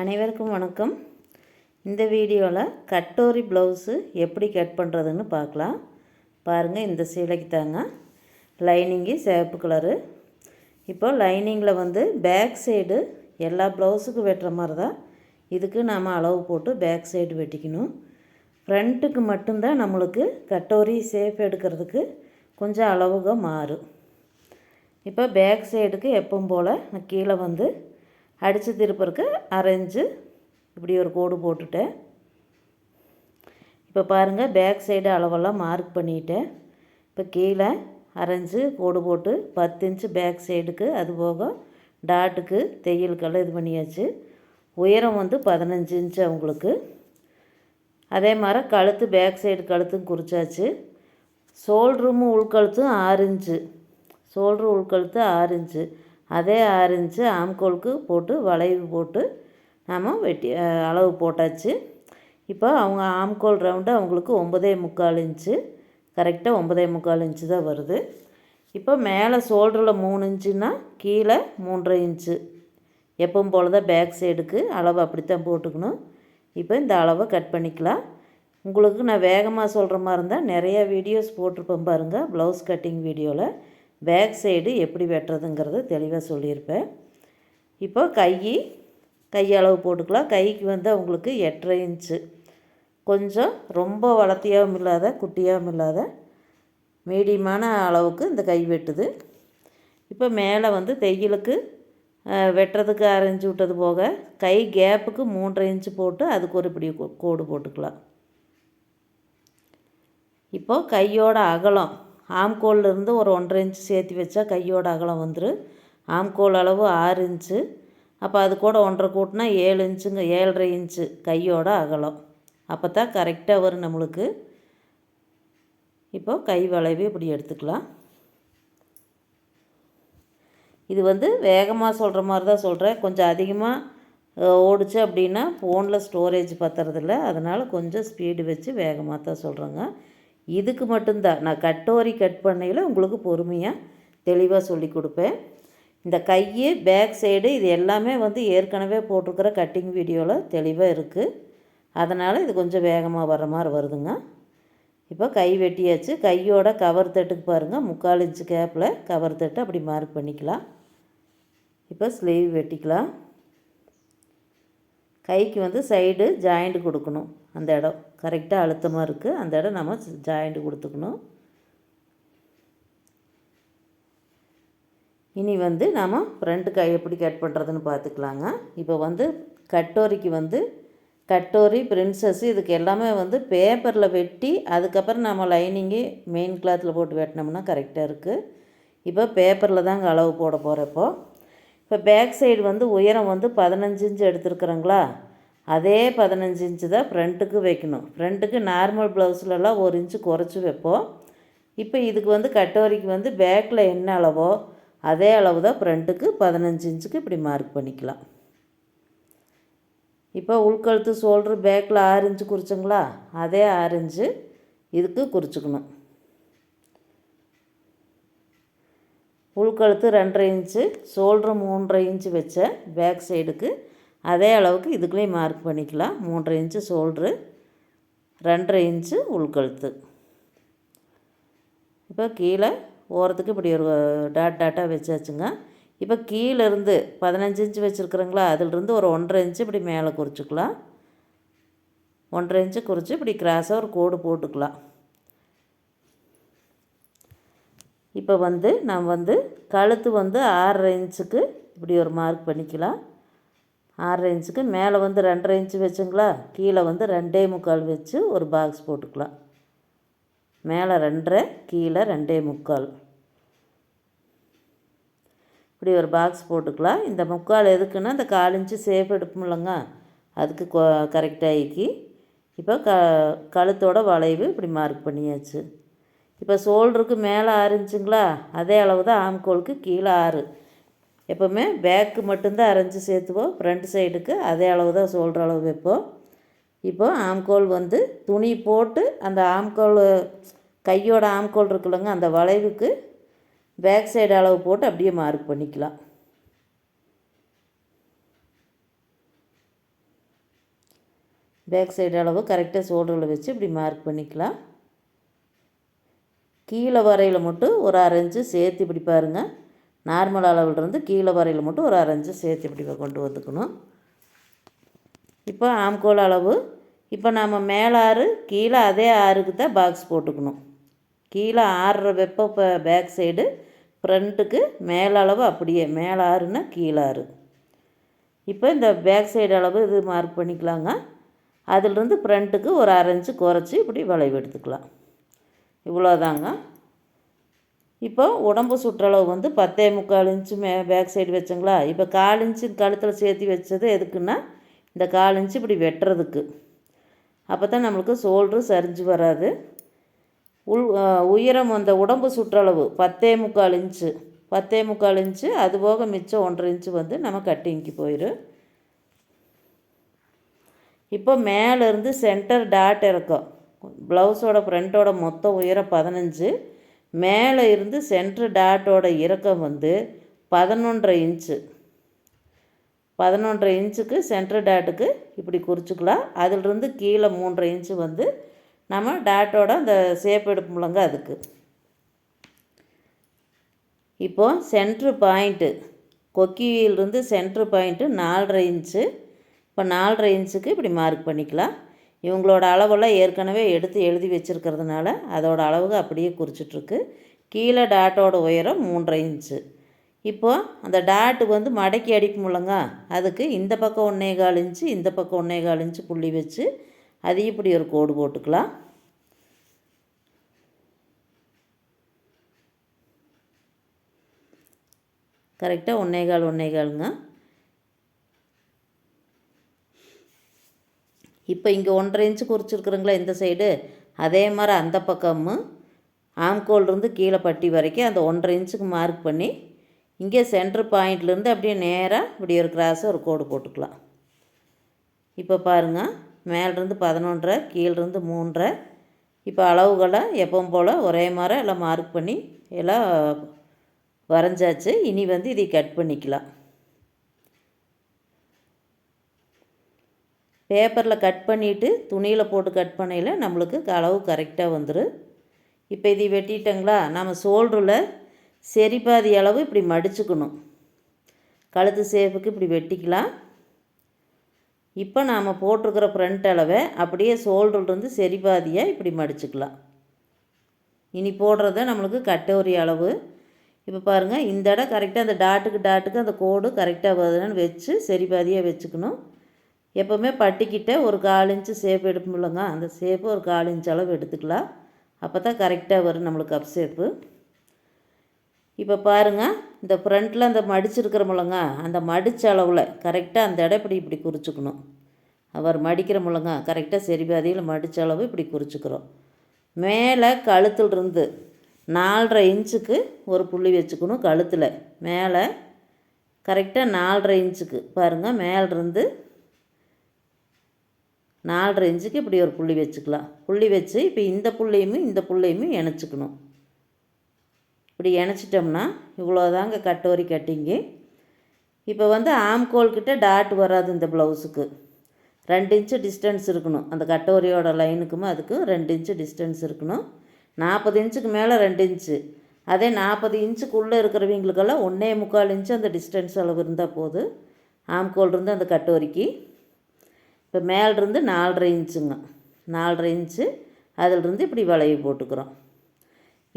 அனைவருக்கும் வணக்கம். இந்த வீடியோவில் கட்டோரி ப்ளவுஸு எப்படி கட் பண்ணுறதுன்னு பார்க்கலாம். பாருங்கள் இந்த சீலைக்கு தாங்க லைனிங்கு சிவப்பு கலரு. இப்போ லைனிங்கில் வந்து பேக் சைடு எல்லா ப்ளவுஸுக்கும் வெட்டுற மாதிரி தான் இதுக்கு நாம் அளவு போட்டு பேக் சைடு வெட்டிக்கணும். ஃப்ரண்ட்டுக்கு மட்டும்தான் நம்மளுக்கு கட்டோரி சேஃப் எடுக்கிறதுக்கு கொஞ்சம் அளவுக மாறும். இப்போ பேக் சைடுக்கு எப்பவும் போல் நான் கீழே வந்து அடித்து திருப்பருக்கு அரைஞ்சு இப்படி ஒரு கோடு போட்டுட்டேன். இப்போ பாருங்கள் பேக் சைடு அளவெல்லாம் மார்க் பண்ணிட்டேன். இப்போ கீழே அரைஞ்சு கோடு போட்டு பத்து இன்ச்சு பேக் சைடுக்கு அது போக டாட்டுக்கு தையலுக்கெல்லாம் இது பண்ணியாச்சு. உயரம் வந்து பதினஞ்சு இன்ச்சு அவங்களுக்கு அதே மாதிரி கழுத்து பேக் சைடு கழுத்தும் குறிச்சாச்சு. ஷோல்ட்ரும் உள்கழுத்தும் ஆறு இன்ச்சு ஷோல்ட்ரு உள்கழுத்து ஆறு இன்ச்சு அதே ஆறு இன்ச்சு ஆம்கோலுக்கு போட்டு வளைவு போட்டு நாம் வெட்டி அளவு போட்டாச்சு. இப்போ அவங்க ஆம்கோல் ரவுண்டு அவங்களுக்கு ஒம்பதே முக்கால் இன்ச்சு கரெக்டாக ஒம்பதே முக்கால் இன்ச்சு தான் வருது. இப்போ மேலே ஷோல்டரில் மூணு இன்ச்சுன்னா கீழே மூன்றரை இன்ச்சு. எப்பவும் போல் தான் பேக் சைடுக்கு அளவு அப்படித்தான் போட்டுக்கணும். இப்போ இந்த அளவை கட் பண்ணிக்கலாம். உங்களுக்கு நான் வேகமாக சொல்கிற மாதிரி இருந்தால் நிறையா வீடியோஸ் போட்டிருப்பேன் பாருங்கள் ப்ளவுஸ் கட்டிங் வீடியோவில் பேக் சைடு எப்படி வெட்டுறதுங்கிறத தெளிவாக சொல்லியிருப்பேன். இப்போ கை கையளவு போட்டுக்கலாம். கைக்கு வந்து அவங்களுக்கு எட்டரை இன்ச்சு. கொஞ்சம் ரொம்ப வளர்த்தியாகவும் இல்லாத குட்டியாகவும் இல்லாத மீடியமான அளவுக்கு இந்த கை வெட்டுது. இப்போ மேலே வந்து தையலுக்கு வெட்டுறதுக்கு அரைஞ்சி விட்டது போக கை கேப்புக்கு மூன்றரை இன்ச்சு போட்டு அதுக்கு ஒரு இப்படி கோடு போட்டுக்கலாம். இப்போது கையோட அகலம். ஆம்கோல்லேருந்து ஒரு ஒன்றரை இன்ச்சு சேர்த்து வச்சா கையோட அகலம் வந்துடும் ஆம்கோல் அளவு ஆறு இன்ச்சு அப்போ அது கூட ஒன்றரை கூட்டினா ஏழு இன்ச்சுங்க ஏழரை இன்ச்சு கையோட அகலம். அப்போ தான் கரெக்டாக வரும் நம்மளுக்கு. இப்போ கை வளைவு இப்படி எடுத்துக்கலாம். இது வந்து வேகமாக சொல்கிற மாதிரி தான் சொல்கிறேன் கொஞ்சம் அதிகமாக ஓடிச்சு அப்படின்னா ஃபோனில் ஸ்டோரேஜ் பத்துறதில்ல. அதனால் கொஞ்சம் ஸ்பீடு வச்சு வேகமாக தான் சொல்கிறேங்க இதுக்கு மட்டும்தான். நான் கட்டோரி கட் பண்ணையில் உங்களுக்கு பொறுமையாக தெளிவாக சொல்லி கொடுப்பேன். இந்த கை பேக் சைடு இது எல்லாமே வந்து ஏற்கனவே போட்டிருக்கிற கட்டிங் வீடியோவில் தெளிவாக இருக்குது அதனால் இது கொஞ்சம் வேகமாக வர மாதிரி வருதுங்க. இப்போ கை வெட்டியாச்சு. கையோட கவர் தட்டுக்கு பாருங்கள் முக்கால் இன்ச்சு கேப்பில் கவர் தட்டு அப்படி மார்க் பண்ணிக்கலாம். இப்போ ஸ்லீவ் வெட்டிக்கலாம். கைக்கு வந்து சைடு ஜாயிண்ட் கொடுக்கணும். அந்த இடம் கரெக்டாக அழுத்தமாக இருக்குது அந்த இடம் நம்ம ஜாயிண்ட் கொடுத்துக்கணும். இனி வந்து நாம் ஃப்ரண்ட் கை எப்படி கட் பண்ணுறதுன்னு பார்த்துக்கலாங்க. இப்போ வந்து கட்டோரிக்கு வந்து கட்டோரி பிரின்சஸ் இதுக்கு எல்லாமே வந்து பேப்பரில் வெட்டி அதுக்கப்புறம் நம்ம லைனிங்கு மெயின் கிளாத்தில் போட்டு வெட்டினோம்னா கரெக்டாக இருக்குது இப்போ பேப்பரில் தாங்க அளவு போட போகிறப்போ இப்போ பேக் சைடு வந்து உயரம் வந்து பதினஞ்சு இன்ச்சு எடுத்துருக்குறோங்களா? அதே பதினஞ்சு இன்ச்சு தான் ஃப்ரண்ட்டுக்கு வைக்கணும். ஃப்ரண்ட்டுக்கு நார்மல் ப்ளவுஸ்லலாம் ஒரு இன்ச்சு குறைச்சி வைப்போம். இப்போ இதுக்கு வந்து கட்டோரிக்கு வந்து பேக்கில் என்ன அளவோ அதே அளவு தான் ஃப்ரண்ட்டுக்கு பதினஞ்சு இன்ச்சுக்கு இப்படி மார்க் பண்ணிக்கலாம். இப்போ உள்கழுத்து ஷோல்ட்ரு பேக்கில் ஆறு இன்ச்சு குறிச்சிங்களா? அதே ஆறு இன்ச்சு இதுக்கு குறிச்சிக்கணும். உள்கழுத்து ரெண்டரை இன்ச்சு ஷோல்ட்ரு மூன்றரை இன்ச்சு வச்ச பேக் சைடுக்கு அதே அளவுக்கு இதுக்குள்ளேயும் மார்க் பண்ணிக்கலாம். மூன்றரை இன்ச்சு ஷோல்ட்ரு ரெண்டரை இன்ச்சு உள்கழுத்து. இப்போ கீழே ஓரத்துக்கு இப்படி ஒரு டாட் டாட்டாக வச்சாச்சுங்க. இப்போ கீழேருந்து பதினஞ்சு இன்ச்சு வச்சுருக்குறங்களா? அதிலிருந்து ஒரு ஒன்றரை இன்ச்சு இப்படி மேலே குறிச்சிக்கலாம். ஒன்றரை இன்ச்சு குறித்து இப்படி கிராஸாக ஒரு கோடு போட்டுக்கலாம். இப்போ வந்து நம்ம வந்து கழுத்து வந்து ஆறரை இன்ச்சுக்கு இப்படி ஒரு மார்க் பண்ணிக்கலாம். ஆறரை இன்ச்சுக்கு மேலே வந்து ரெண்டரை இன்ச்சு வச்சுங்களா? கீழே வந்து ரெண்டே முக்கால் வச்சு ஒரு பாக்ஸ் போட்டுக்கலாம். மேலே ரெண்டரை கீழே ரெண்டே முக்கால். இப்படி ஒரு பாக்ஸ் போட்டுக்கலாம். இந்த முக்கால் எதுக்குன்னா இந்த கால் இன்ச்சு சேஃப் எடுப்போம்லங்க அதுக்கு கரெக்டாகிக்கி இப்போ க கழுத்தோட வளைவு இப்படி மார்க் பண்ணியாச்சு. இப்போ ஷோல்டருக்கு மேலே ஆறு இன்ச்சுங்களா? அதே அளவு தான் ஆம்கோலுக்கு கீழே ஆறு. எப்போவுமே பேக்கு மட்டும்தான் அரைஞ்சி சேர்த்துவோம். ஃப்ரண்ட் சைடுக்கு அதே அளவு தான் சொல்கிற அளவு வைப்போம். இப்போ ஆம்கோல் வந்து துணி போட்டு அந்த ஆம்கோல் கையோட ஆம்கோல் இருக்குல்லங்க அந்த வளைவுக்கு பேக் சைடு அளவு போட்டு அப்படியே மார்க் பண்ணிக்கலாம். பேக் சைடு அளவு கரெக்டாக ஷோல்டரில் வச்சு இப்படி மார்க் பண்ணிக்கலாம். கீழே வரையில் மட்டும் ஒரு அரைஞ்சு சேர்த்து இப்படி பாருங்கள் நார்மல் அளவுலேருந்து கீழே வரையில் மட்டும் ஒரு அரைஞ்சு சேர்த்து இப்படி கொண்டு வந்துக்கணும். இப்போ ஆம்கோல் அளவு. இப்போ நம்ம மேலே ஆறு கீழே அதே ஆறுக்கு தான் பாக்ஸ் போட்டுக்கணும். கீழே ஆறுற வெப்ப இப்போ பேக் சைடு ஃப்ரண்ட்டுக்கு மேலளவு அப்படியே மேலே ஆறுனா கீழே ஆறு. இப்போ இந்த பேக் சைடு அளவு இது மார்க் பண்ணிக்கலாங்க. அதிலிருந்து ஃப்ரண்ட்டுக்கு ஒரு அரைஞ்சு குறைச்சி இப்படி வளைவு எடுத்துக்கலாம். இவ்வளோதாங்க இப்போ உடம்பு சுற்றளவு வந்து பத்தே முக்கால் இன்ச்சு மே பேக் சைடு வச்சுங்களா? இப்போ கால் இன்ச்சு கழுத்தில் சேர்த்து வச்சது எதுக்குன்னா இந்த கால் இன்ச்சு இப்படி வெட்டுறதுக்கு. அப்போ தான் நம்மளுக்கு ஷோல்ட்ரு சரிஞ்சு வராது. உள் உயரம் அந்த உடம்பு சுற்றளவு பத்தே முக்கால் இன்ச்சு பத்தே முக்கால் இன்ச்சு அது போக மிச்சம் ஒன்றரை இன்ச்சு வந்து நம்ம கட்டிங்க்கு போயிடும் இப்போ மேலேருந்து சென்டர் டாட் இறக்கும். ப்ளவுஸோட ஃப்ரண்ட்டோட மொத்த உயரம் பதினஞ்சு. மேலே இருந்து சென்ட்ரு டாட்டோட இறக்கம் வந்து பதினொன்றரை இன்ச்சு. பதினொன்றரை இன்ச்சுக்கு சென்ட்ரு டாட்டுக்கு இப்படி குறிச்சிக்கலாம். அதிலிருந்து கீழே மூன்றரை இன்ச்சு வந்து நம்ம டாட்டோட அந்த சேப் எடுப்போம்லங்க அதுக்கு. இப்போது சென்ட்ரு பாயிண்ட்டு கொக்கியிலிருந்து சென்ட்ரு பாயிண்ட்டு நாலரை இன்ச்சு. இப்போ நாலரை இன்ச்சுக்கு இப்படி மார்க் பண்ணிக்கலாம். இவங்களோட அளவெல்லாம் ஏற்கனவே எடுத்து எழுதி வச்சுருக்கிறதுனால அதோட அளவுக்கு அப்படியே குறிச்சிட்ருக்கு. கீழே டாட்டோட உயரம் மூன்றரை இன்ச்சு. இப்போது அந்த டாட்டு வந்து மடக்கி அடிப்போம்லங்க அதுக்கு இந்த பக்கம் ஒன்றே கால் இன்ச்சு இந்த பக்கம் ஒன்றே கால் இன்ச்சு புள்ளி வச்சு அதையும் இப்படி ஒரு கோடு போட்டுக்கலாம். கரெக்டாக ஒன்றே கால் ஒன்றே காலுங்க. இப்போ இங்கே ஒன்றரை இன்ச்சு குறிச்சிருக்குறீங்களா இந்த சைடு அதே மாதிரி அந்த பக்கமும் ஆம்கோல்லேருந்து கீழே பட்டி வரைக்கும் அந்த ஒன்றரை இன்ச்சுக்கு மார்க் பண்ணி இங்கே சென்ட்ரு பாயிண்ட்லேருந்து அப்படியே நேராக இப்படி ஒரு கிராஸை ஒரு கோடு போட்டுக்கலாம். இப்போ பாருங்கள் மேலேருந்து பதினொன்றரை கீழேருந்து மூன்றரை. இப்போ அளவுகளை எப்பவும் போல் ஒரே மாதிரி எல்லாம் மார்க் பண்ணி எல்லாம் வரைஞ்சாச்சு. இனி வந்து இதை கட் பண்ணிக்கலாம். பேப்பரில் கட் பண்ணிவிட்டு துணியில் போட்டு கட் பண்ணையில் நம்மளுக்கு அளவு கரெக்டாக வந்துடும் இப்போ இதை வெட்டிட்டங்களா? நம்ம ஷோல்டரில் சரி பாதி அளவு இப்படி மடிச்சுக்கணும். கழுத்து சேஃபுக்கு இப்படி வெட்டிக்கலாம். இப்போ நாம் போட்டிருக்கிற ஃப்ரண்ட் அளவை அப்படியே ஷோல்டர்லேருந்து சரி பாதியாக இப்படி மடிச்சுக்கலாம். இனி போடுறத நம்மளுக்கு கட்டோரி அளவு. இப்போ பாருங்கள் இந்த இடம் கரெக்டாக அந்த டாட்டுக்கு டாட்டுக்கு அந்த கோடு கரெக்டாக வருதுன்னு வச்சு சரி பாதியாக வச்சுக்கணும். எப்போவுமே பட்டிக்கிட்ட ஒரு கால் இன்ச்சு சேப் எடுப்போம்லங்க அந்த சேப்பு ஒரு கால் இன்ச் அளவு எடுத்துக்கலாம். அப்போ தான் கரெக்டாக வரும் நம்மளுக்கு கப் சேப்பு இப்போ பாருங்கள் இந்த ஃப்ரண்ட்டில் அந்த மடிச்சிருக்கிறோமில்லங்க அந்த மடித்த அளவில் கரெக்டாக அந்த இடம் இப்படி இப்படி குறிச்சிக்கணும். அவர் மடிக்கிற முள்ளங்க கரெக்டாக சரி பாதியில் மடித்த அளவு இப்படி குறிச்சிக்கிறோம். மேலே கழுத்துலேருந்து நாலரை இன்ச்சுக்கு ஒரு புள்ளி வச்சுக்கணும் கழுத்தில். மேலே கரெக்டாக நாலரை இன்ச்சுக்கு பாருங்கள் மேலேருந்து நாலரை இன்ச்சுக்கு இப்படி ஒரு புள்ளி வச்சுக்கலாம். புள்ளி வச்சு இப்போ இந்த புள்ளையுமே இந்த புள்ளையுமே இணைச்சிக்கணும். இப்படி இணைச்சிட்டோம்னா இவ்வளோதாங்க கட்டோரி கட்டிங்கு. இப்போ வந்து ஆம்கோல்கிட்ட டாட் வராது இந்த ப்ளவுஸுக்கு ரெண்டு இன்ச்சு டிஸ்டன்ஸ் இருக்கணும். அந்த கட்டோரியோட லைனுக்குமே அதுக்கும் ரெண்டு இன்ச்சு டிஸ்டன்ஸ் இருக்கணும். நாற்பது இன்ச்சுக்கு மேலே ரெண்டு இன்ச்சு. அதே நாற்பது இன்ச்சுக்குள்ளே இருக்கிறவங்களுக்கெல்லாம் ஒன்றே முக்கால் இன்ச்சு அந்த டிஸ்டன்ஸ் அளவு இருந்தால் போதும் ஆம்கோல் இருந்து அந்த கட்டோரிக்கு இப்போ மேலிருந்து நாலரை இன்ச்சுங்க. நாலரை இன்ச்சு அதிலிருந்து இப்படி வளைவு போட்டுக்கிறோம்.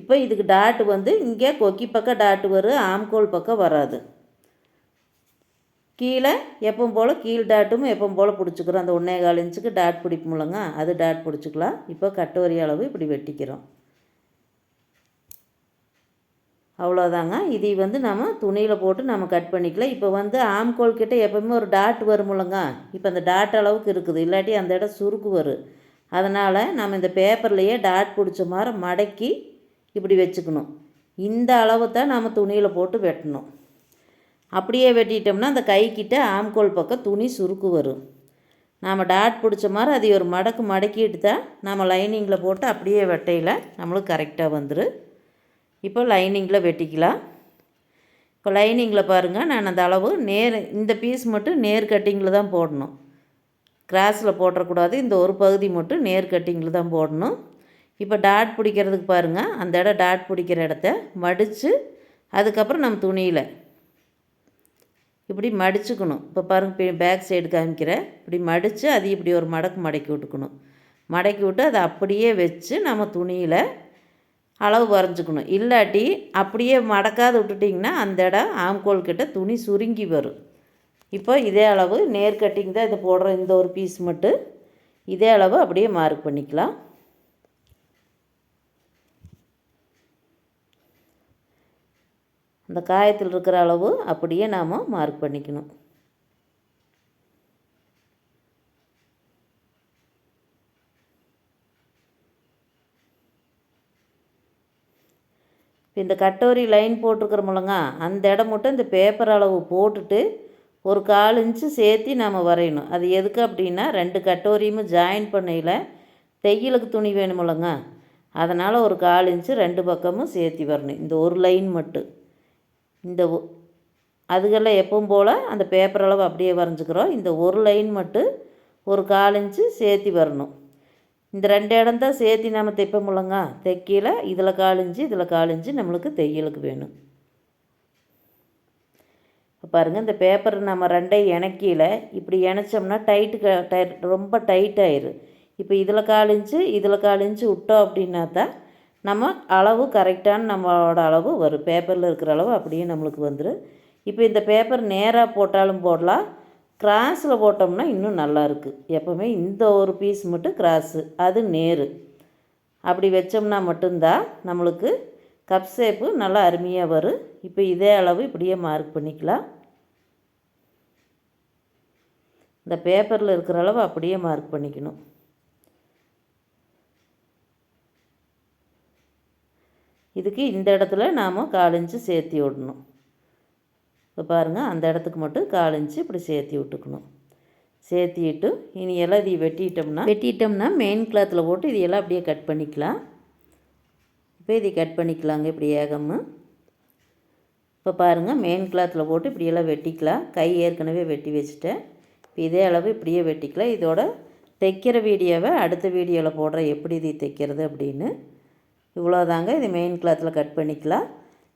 இப்போ இதுக்கு டாட்டு வந்து இங்கே கொக்கி பக்கம் டாட்டு வரும் ஆம்கோல் பக்கம் வராது. கீழே எப்பவும் போல் கீழ் டாட்டும் எப்பவும் போல் பிடிச்சிக்கிறோம். அந்த ஒன்றே கால் இன்ச்சுக்கு டாட் பிடிப்போம்லங்க அது டாட் பிடிச்சிக்கலாம். இப்போ கட்டோரி அளவு இப்படி வெட்டிக்கிறோம். அவ்வளோதாங்க இதை வந்து நம்ம துணியில் போட்டு நம்ம கட் பண்ணிக்கலாம். இப்போ வந்து ஆம்கோல் கிட்டே எப்போவுமே ஒரு டாட் வருமுல்லங்க இப்போ அந்த டாட் அளவுக்கு இருக்குது. இல்லாட்டி அந்த இடம் சுருக்கு வரும் அதனால் நம்ம இந்த பேப்பர்லேயே டாட் பிடிச்ச மாதிரி மடக்கி இப்படி வச்சுக்கணும். இந்த அளவு தான் நம்ம துணியில் போட்டு வெட்டணும். அப்படியே வெட்டிட்டோம்னா அந்த கைக்கிட்ட ஆம்கோல் பக்கம் துணி சுருக்கு வரும். நாம் டாட் பிடிச்ச மாதிரி அதை ஒரு மடக்கு மடக்கிட்டு தான் நம்ம லைனிங்கில் போட்டு அப்படியே வெட்டையில் நம்மளுக்கு கரெக்டாக வந்துடும் இப்போ லைனிங்கில் வெட்டிக்கலாம். இப்போ லைனிங்கில் பாருங்கள் நான் அந்த அளவு நேர் இந்த பீஸ் மட்டும் நேர் கட்டிங்கில் தான் போடணும். கிராஸில் போட்டக்கூடாது இந்த ஒரு பகுதி மட்டும் நேர் கட்டிங்கில் தான் போடணும். இப்போ டாட் பிடிக்கிறதுக்கு பாருங்கள் அந்த இடம் டாட் பிடிக்கிற இடத்த மடித்து அதுக்கப்புறம் நம்ம துணியில் இப்படி மடிச்சுக்கணும். இப்போ பாருங்கள் பேக் சைடு காமிக்கிறேன் இப்படி மடித்து அது இப்படி ஒரு மடக்கு மடக்கி விட்டுக்கணும். மடக்கி விட்டு அதை அப்படியே வச்சு நம்ம துணியில் அளவு வரைஞ்சிக்கணும். இல்லாட்டி அப்படியே மடக்காது விட்டுட்டிங்கன்னா அந்த இடம் ஆம்கோல் கிட்ட துணி சுருங்கி வரும். இப்போ இதே அளவு நேர் கட்டிங் தான் இது போடுற இந்த ஒரு பீஸ் மட்டும். இதே அளவு அப்படியே மார்க் பண்ணிக்கலாம். அந்த காயத்தில் இருக்கிற அளவு அப்படியே நாம் மார்க் பண்ணிக்கணும். இந்த கட்டோரி லைன் போட்டிருக்கிறோமில்லங்க அந்த இடம் மட்டும் இந்த பேப்பர் அளவு போட்டுட்டு ஒரு கால் இன்ச்சு சேர்த்து நாம் வரையணும். அது எதுக்கு அப்படின்னா ரெண்டு கட்டோரியுமே ஜாயின் பண்ணையில் தையலுக்கு துணி வேணுமில்லங்க அதனால் ஒரு கால் இன்ச்சு ரெண்டு பக்கமும் சேர்த்தி வரணும். இந்த ஒரு லைன் மட்டும். இந்த அதுக்கெல்லாம் எப்பவும் போல் அந்த பேப்பர் அளவு அப்படியே வரைஞ்சிக்கிறோம். இந்த ஒரு லைன் மட்டும் ஒரு கால் இன்ச்சு சேர்த்தி வரணும். இந்த ரெண்டு இடம் தான் சேர்த்தி நம்ம தைப்போமுல்லங்க தைக்கல இதில் காலிஞ்சு இதில் காலிஞ்சு நம்மளுக்கு தையலுக்கு வேணும். பாருங்கள் இந்த பேப்பர் நம்ம ரெண்டையும் இணக்கியில் இப்படி இணைச்சோம்னா டைட்டு டை ரொம்ப டைட் ஆயிரும் இப்போ இதில் காலிஞ்சு இதில் காலிஞ்சு விட்டோம் அப்படின்னா தான் நம்ம அளவு கரெக்டான நம்மளோட அளவு வரும். பேப்பரில் இருக்கிற அளவு அப்படியே நம்மளுக்கு வந்துடும் இப்போ இந்த பேப்பர் நேராக போட்டாலும் போடலாம். கிராஸில் போட்டோம்னா இன்னும் நல்லாயிருக்கு எப்போவுமே இந்த ஒரு பீஸ் மட்டும் கிராஸு அது நேரு. அப்படி வச்சோம்னா மட்டும்தான் நம்மளுக்கு கப் ஷேப்பு நல்லா அருமையாக வரும். இப்போ இதே அளவு இப்படியே மார்க் பண்ணிக்கலாம். இந்த பேப்பரில் இருக்கிற அளவு அப்படியே மார்க் பண்ணிக்கணும். இதுக்கு இந்த இடத்துல நாம் காலிஞ்சு சேர்த்தி விடணும். இப்போ பாருங்கள் அந்த இடத்துக்கு மட்டும் கால் இன்ச்சு இப்படி சேர்த்தி விட்டுக்கணும். சேர்த்திட்டு இனி எல்லாம் இதை வெட்டிட்டோம்னா வெட்டிட்டோம்னா மெயின் கிளாத்தில் போட்டு இதையெல்லாம் அப்படியே கட் பண்ணிக்கலாம். இப்போ இதை கட் பண்ணிக்கலாங்க இப்படி ஏகம் இப்போ பாருங்கள் மெயின் கிளாத்தில் போட்டு இப்படியெல்லாம் வெட்டிக்கலாம். கை ஏற்கனவே வெட்டி வச்சுட்டேன். இப்போ இதே அளவு இப்படியே வெட்டிக்கலாம். இதோட தைக்கிற வீடியோவை அடுத்த வீடியோவில் போடுற எப்படி இது தைக்கிறது அப்படின்னு. இவ்வளோதாங்க இது மெயின் கிளாத்தில் கட் பண்ணிக்கலாம்.